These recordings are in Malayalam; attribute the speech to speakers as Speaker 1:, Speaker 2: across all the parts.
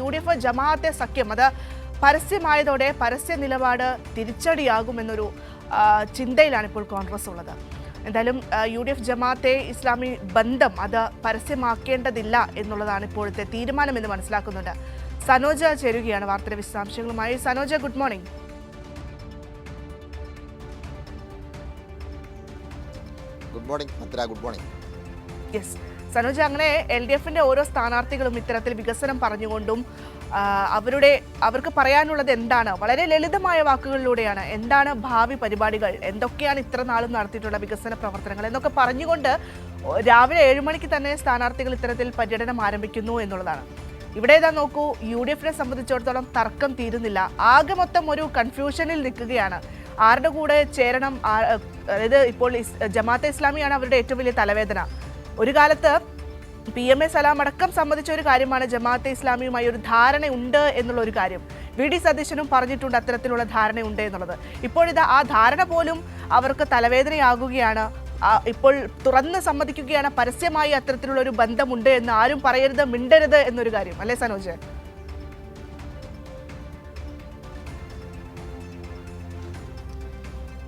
Speaker 1: യു ഡി എഫ് ജമാഅത്തെ സഖ്യം അത് പരസ്യമായതോടെ പരസ്യ നിലപാട് തിരിച്ചടിയാകുമെന്നൊരു ചിന്തയിലാണ് ഇപ്പോൾ കോൺഗ്രസ് ഉള്ളത്. എന്തായാലും U D F Jamaat-e Islami ബന്ധം അത് പരസ്യമാക്കേണ്ടതില്ല എന്നുള്ളതാണ് ഇപ്പോഴത്തെ തീരുമാനം എന്ന് മനസ്സിലാക്കുന്നുണ്ട്. സനോജ ചേരുകയാണ് വാർത്തയുടെ വിശദാംശങ്ങളുമായി. Sanoja good morning.
Speaker 2: Good morning good morning.
Speaker 1: Yes. Sanoja അങ്ങനെ എൽ ഡി എഫിന്റെ ഓരോ സ്ഥാനാർത്ഥികളും ഇത്തരത്തിൽ വികസനം പറഞ്ഞുകൊണ്ടും അവരുടെ അവർക്ക് പറയാനുള്ളത് എന്താണ്? വളരെ ലളിതമായ വാക്കുകളിലൂടെയാണ്. എന്താണ് ഭാവി പരിപാടികൾ? എന്തൊക്കെയാണ് ഇത്ര നാളും നടത്തിയിട്ടുള്ള വികസന പ്രവർത്തനങ്ങൾ? എന്നൊക്കെ പറഞ്ഞുകൊണ്ട് രാവിലെ ഏഴ് മണിക്ക് തന്നെ സ്ഥാനാർത്ഥികൾ ഇത്തരത്തിൽ പര്യടനം ആരംഭിക്കുന്നു എന്നുള്ളതാണ്. ഇവിടെ ഏതാ നോക്കൂ യു ഡി എഫിനെ സംബന്ധിച്ചിടത്തോളം തർക്കം തീരുന്നില്ല. ആകെ മൊത്തം ഒരു കൺഫ്യൂഷനിൽ നിൽക്കുകയാണ്. ആരുടെ കൂടെ ചേരണം അതായത് ഇപ്പോൾ ജമാഅത്തെ ഇസ്ലാമിയാണ് അവരുടെ ഏറ്റവും വലിയ തലവേദന. ഒരു കാലത്ത് പി എം എ സലാം അടക്കം സംബന്ധിച്ച ഒരു കാര്യമാണ് ജമാഅത്തെ ഇസ്ലാമിയുമായി ഒരു ധാരണയുണ്ട് എന്നുള്ള ഒരു കാര്യം. വി ഡി സതീശനും പറഞ്ഞിട്ടുണ്ട് അത്തരത്തിലുള്ള ധാരണയുണ്ട് എന്നുള്ളത്. ഇപ്പോഴിത് ആ ധാരണ പോലും അവർക്ക് തലവേദനയാകുകയാണ്. ഇപ്പോൾ തുറന്ന് സമ്മതിക്കുകയാണ്. പരസ്യമായി അത്തരത്തിലുള്ള ഒരു ബന്ധമുണ്ട് എന്ന് ആരും പറയരുത് മിണ്ടരുത് എന്നൊരു കാര്യം. അല്ലേ സനോജ്?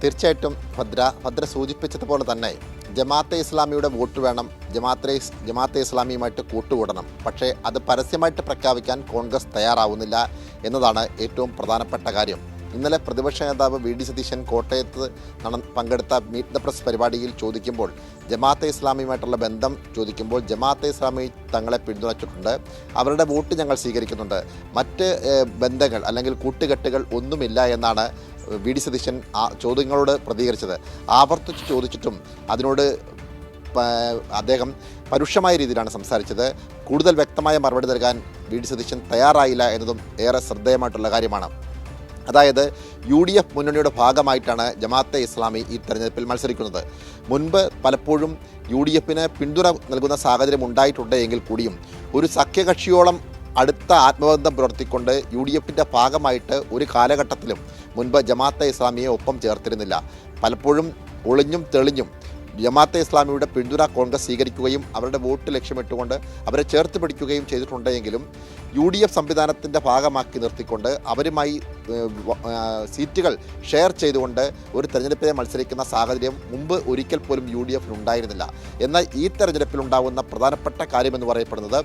Speaker 2: തീർച്ചയായിട്ടും ഭദ്ര ഭദ്ര സൂചിപ്പിച്ചതുപോലെ തന്നെ ജമാഅത്തെ ഇസ്ലാമിയുടെ വോട്ട് വേണം ജമാഅത്തെ ജമാഅത്തെ ഇസ്ലാമിയുമായിട്ട് കൂട്ടുകൂടണം. പക്ഷേ അത് പരസ്യമായിട്ട് പ്രഖ്യാപിക്കാൻ കോൺഗ്രസ് തയ്യാറാവുന്നില്ല എന്നതാണ് ഏറ്റവും പ്രധാനപ്പെട്ട കാര്യം. ഇന്നലെ പ്രതിപക്ഷ നേതാവ് വി ഡി സതീശൻ കോട്ടയത്ത് നട പങ്കെടുത്ത മീറ്റ് ദ പ്രസ് പരിപാടിയിൽ ചോദിക്കുമ്പോൾ ജമാഅത്തെ ഇസ്ലാമിയുമായിട്ടുള്ള ബന്ധം ചോദിക്കുമ്പോൾ ജമാഅത്തെ ഇസ്ലാമി തങ്ങളെ പിന്തുണച്ചിട്ടുണ്ട്. അവരുടെ വോട്ട് ഞങ്ങൾ സ്വീകരിക്കുന്നുണ്ട്. മറ്റ് ബന്ധങ്ങൾ അല്ലെങ്കിൽ കൂട്ടുകെട്ടുകൾ ഒന്നുമില്ല എന്നാണ് വി ഡി സതീശൻ ആ ചോദ്യങ്ങളോട് പ്രതികരിച്ചത്. ആവർത്തിച്ച് ചോദിച്ചിട്ടും അതിനോട് അദ്ദേഹം പരുഷമായ രീതിയിലാണ് സംസാരിച്ചത്. കൂടുതൽ വ്യക്തമായ മറുപടി നൽകാൻ വി ഡി സതീശൻ തയ്യാറായില്ല എന്നതും ഏറെ ശ്രദ്ധേയമായിട്ടുള്ള കാര്യമാണ്. അതായത് യു ഡി എഫ് മുന്നണിയുടെ ഭാഗമായിട്ടാണ് ജമാഅത്തെ ഇസ്ലാമി ഈ തെരഞ്ഞെടുപ്പിൽ മത്സരിക്കുന്നത്. മുൻപ് പലപ്പോഴും യു ഡി എഫിന് പിന്തുണ നൽകുന്ന സാഹചര്യം ഉണ്ടായിട്ടുണ്ട് എങ്കിൽ കൂടിയും ഒരു സഖ്യകക്ഷിയോളം അടുത്ത ആത്മബന്ധം പുലർത്തിക്കൊണ്ട് യു ഡി എഫിന്റെ ഭാഗമായിട്ട് ഒരു കാലഘട്ടത്തിലും മുൻപ് ജമാഅത്തെ ഇസ്ലാമിയെ ഒപ്പം ചേർത്തിരുന്നില്ല. പലപ്പോഴും ഒളിഞ്ഞും തെളിഞ്ഞും ജമാഅത്തെ ഇസ്ലാമിയുടെ പിന്തുണ കോൺഗ്രസ് സ്വീകരിക്കുകയും അവരുടെ വോട്ട് ലക്ഷ്യമിട്ടുകൊണ്ട് അവരെ ചേർത്ത് പിടിക്കുകയും ചെയ്തിട്ടുണ്ടെങ്കിലും യു ഡി എഫ് സംവിധാനത്തിന്റെ ഭാഗമാക്കി നിർത്തിക്കൊണ്ട് അവരുമായി സീറ്റുകൾ ഷെയർ ചെയ്തുകൊണ്ട് ഒരു തെരഞ്ഞെടുപ്പിനെ മത്സരിക്കുന്ന സാഹചര്യം മുമ്പ് ഒരിക്കൽ പോലും യു ഡി എഫിന് ഉണ്ടായിരുന്നില്ല എന്നാൽ ഈ തെരഞ്ഞെടുപ്പിൽ ഉണ്ടാകുന്ന പ്രധാനപ്പെട്ട കാര്യമെന്ന് പറയപ്പെടുന്നത്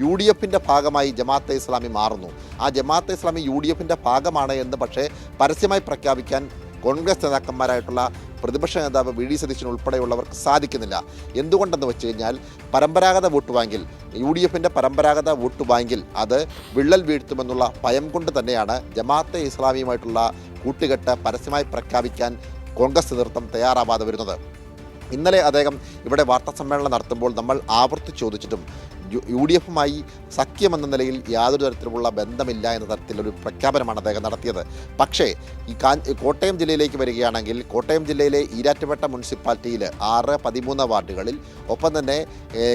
Speaker 2: യു ഡി എഫിന്റെ ഭാഗമായി ജമാഅത്തെ ഇസ്ലാമി മാറുന്നു. ആ ജമാഅത്തെ ഇസ്ലാമി യു ഡി എഫിന്റെ ഭാഗമാണ് എന്ന് പക്ഷേ പരസ്യമായി പ്രഖ്യാപിക്കാൻ കോൺഗ്രസ് നേതാക്കന്മാരായിട്ടുള്ള പ്രതിപക്ഷ നേതാവ് വി ഡി സതീശൻ ഉൾപ്പെടെയുള്ളവർക്ക് സാധിക്കുന്നില്ല. എന്തുകൊണ്ടെന്ന് വെച്ച് കഴിഞ്ഞാൽ പരമ്പരാഗത വോട്ട് ബാങ്കിൽ യു ഡി എഫിന്റെ പരമ്പരാഗത വോട്ട് ബാങ്കിൽ അത് വിള്ളൽ വീഴ്ത്തുമെന്നുള്ള ഭയം കൊണ്ട് തന്നെയാണ് ജമാഅത്തെ ഇസ്ലാമിയുമായിട്ടുള്ള കൂട്ടുകെട്ട് പരസ്യമായി പ്രഖ്യാപിക്കാൻ കോൺഗ്രസ് നേതൃത്വം തയ്യാറാവാതെ വരുന്നത്. ഇന്നലെ അദ്ദേഹം ഇവിടെ വാർത്താ സമ്മേളനം നടത്തുമ്പോൾ നമ്മൾ ആവർത്തി ചോദിച്ചിട്ടും യു- ഡി എഫുമായി സഖ്യമെന്ന നിലയിൽ യാതൊരു തരത്തിലുള്ള ബന്ധമില്ല എന്ന തരത്തിലൊരു പ്രഖ്യാപനമാണ് അദ്ദേഹം നടത്തിയത്. പക്ഷേ ഈ കോട്ടയം ജില്ലയിലേക്ക് വരികയാണെങ്കിൽ കോട്ടയം ജില്ലയിലെ ഈരാറ്റുപേട്ട മുനിസിപ്പാലിറ്റിയിൽ ആറ് പതിമൂന്ന് വാർഡുകളിൽ ഒപ്പം തന്നെ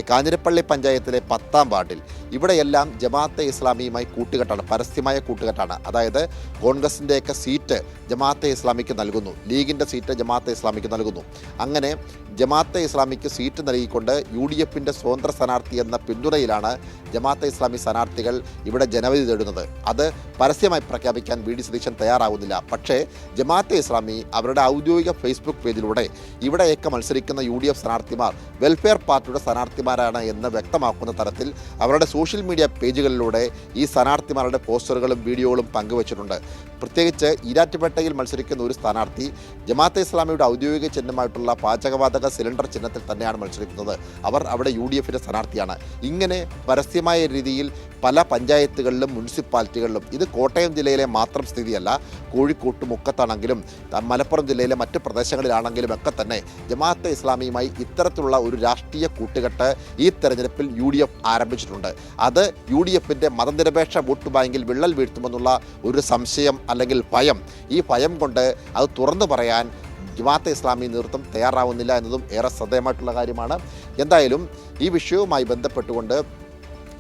Speaker 2: കാഞ്ഞിരപ്പള്ളി പഞ്ചായത്തിലെ പത്താം വാർഡിൽ. ഇവിടെയെല്ലാം ജമാഅത്തെ ഇസ്ലാമിയുമായി കൂട്ടുകെട്ടാണ് പരസ്യമായ കൂട്ടുകെട്ടാണ്. അതായത് കോൺഗ്രസിന്റെയൊക്കെ സീറ്റ് ജമാഅത്തെ ഇസ്ലാമിക്ക് നൽകുന്നു ലീഗിന്റെ സീറ്റ് ജമാഅത്തെ ഇസ്ലാമിക്ക് നൽകുന്നു. അങ്ങനെ ജമാഅത്തെ ഇസ്ലാമിക്ക് സീറ്റ് നൽകിക്കൊണ്ട് യു ഡി എഫിന്റെ സ്വതന്ത്ര സ്ഥാനാർത്ഥി എന്ന പിന്തുണയിലാണ് ജമാഅത്തെ ഇസ്ലാമി സ്ഥാനാർത്ഥികൾ ഇവിടെ ജനവിധി തേടുന്നത്. അത് പരസ്യമായി പ്രഖ്യാപിക്കാൻ വി ഡി സതീശൻ തയ്യാറാവുന്നില്ല. പക്ഷേ ജമാഅത്തെ ഇസ്ലാമി അവരുടെ ഔദ്യോഗിക ഫേസ്ബുക്ക് പേജിലൂടെ ഇവിടെയൊക്കെ മത്സരിക്കുന്ന യു ഡി എഫ് സ്ഥാനാർത്ഥിമാർ വെൽഫെയർ പാർട്ടിയുടെ സ്ഥാനാർത്ഥിമാരാണ് എന്ന് വ്യക്തമാക്കുന്ന തരത്തിൽ അവരുടെ സോഷ്യൽ മീഡിയ പേജുകളിലൂടെ ഈ സ്ഥാനാർത്ഥിമാരുടെ പോസ്റ്ററുകളും വീഡിയോകളും പങ്കുവച്ചിട്ടുണ്ട്. പ്രത്യേകിച്ച് ഈരാറ്റുപേട്ടയിൽ മത്സരിക്കുന്ന ഒരു സ്ഥാനാർത്ഥി ജമാഅത്തെ ഇസ്ലാമിയുടെ ഔദ്യോഗിക ചിഹ്നമായിട്ടുള്ള പാചകവാതക സിലിണ്ടർ ചിഹ്നത്തിൽ തന്നെയാണ് മത്സരിക്കുന്നത്. അവർ അവിടെ യു ഡി എഫിന്റെ സ്ഥാനാർത്ഥിയാണ്. ഇങ്ങനെ പരസ്യമായ രീതിയിൽ പല പഞ്ചായത്തുകളിലും മുനിസിപ്പാലിറ്റികളിലും ഇത് കോട്ടയം ജില്ലയിലെ മാത്രം സ്ഥിതിയല്ല കോഴിക്കോട്ട് മുക്കത്താണെങ്കിലും മലപ്പുറം ജില്ലയിലെ മറ്റ് പ്രദേശങ്ങളിലാണെങ്കിലും ഒക്കെ തന്നെ ജമാഅത്തെ ഇസ്ലാമിയുമായി ഇത്തരത്തിലുള്ള ഒരു രാഷ്ട്രീയ കൂട്ടുകെട്ട് ഈ തെരഞ്ഞെടുപ്പിൽ യു ഡി എഫ് ആരംഭിച്ചിട്ടുണ്ട്. അത് യു ഡി എഫിന്റെ മതനിരപേക്ഷ വോട്ട് ബാങ്കിൽ വിള്ളൽ വീഴ്ത്തുമെന്നുള്ള ഒരു സംശയം അല്ലെങ്കിൽ ഭയം. ഈ ഭയം കൊണ്ട് അത് തുറന്നു പറയാൻ ജമാഅത്തെ ഇസ്ലാമി നേതൃത്വം തയ്യാറാവുന്നില്ല എന്നതും ഏറെ ശ്രദ്ധേയമായിട്ടുള്ള കാര്യമാണ്. എന്തായാലും ഈ വിഷയവുമായി ബന്ധപ്പെട്ടുകൊണ്ട്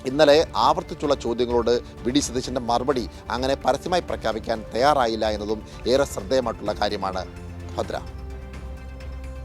Speaker 2: ഇന്നലെ ആവർത്തിച്ചുള്ള ചോദ്യങ്ങളോട് വി ഡി സതീശന്റെ മറുപടി അങ്ങനെ പരസ്യമായി പ്രഖ്യാപിക്കാൻ തയ്യാറായില്ല എന്നതും ഏറെ ശ്രദ്ധേയമായിട്ടുള്ള കാര്യമാണ്. ഭദ്ര.